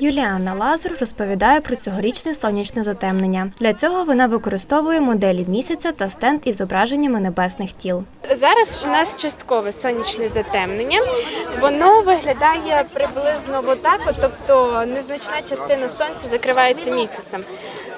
Юліанна Лазур розповідає про цьогорічне сонячне затемнення. Для цього вона використовує моделі місяця та стенд із зображеннями небесних тіл. Зараз у нас часткове сонячне затемнення. Воно виглядає приблизно отак, тобто незначна частина сонця закривається місяцем.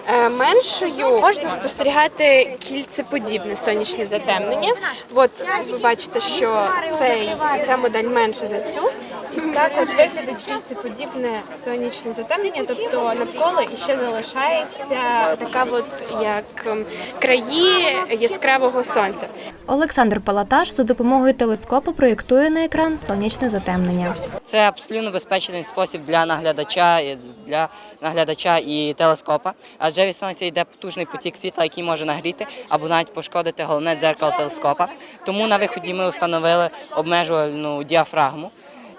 Е, Меншою можна спостерігати кільцеподібне сонячне затемнення. От ви бачите, що цей, ця модель менша за цю. І так от виглядить кільцеподібне сонячне затемнення, тобто навколо іще залишається така от як ем, краї яскравого сонця. Олександр Палаташ за допомогою телескопу проєктує на екран сонячне затемнення. Це абсолютно безпечний спосіб для наглядача і для наглядача і телескопа, адже від сонця йде потужний потік світла, який може нагріти або навіть пошкодити головне дзеркало телескопа. Тому на виході ми встановили обмежувальну діафрагму,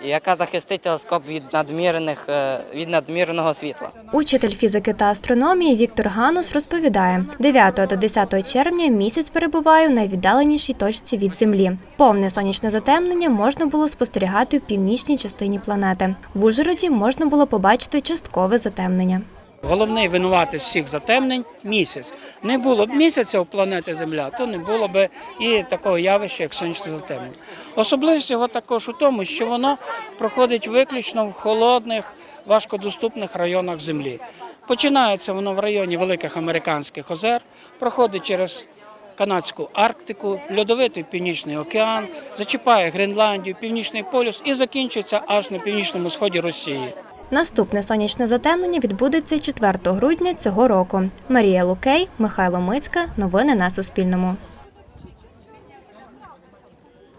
яка захистить телескоп від надмірних е, від надмірного світла. Учитель фізики та астрономії Віктор Ганус розповідає, 9 та 10 червня місяць перебуває у найвіддаленішій точці від Землі. Повне сонячне затемнення можна було спостерігати в північній частині планети. В Ужгороді можна було побачити часткове затемнення. Головний винуватець всіх затемнень місяць. Не було б місяця у планети Земля, то не було б і такого явища, як сонячне затемнення. Особливість його також у тому, що воно проходить виключно в холодних, важкодоступних районах Землі. Починається воно в районі Великих Американських озер, проходить через Канадську Арктику, льодовитий Північний океан, зачіпає Гренландію, Північний полюс і закінчується аж на північному сході Росії. Наступне сонячне затемнення відбудеться 4 грудня цього року. Марія Лукей, Михайло Мицька. Новини на Суспільному.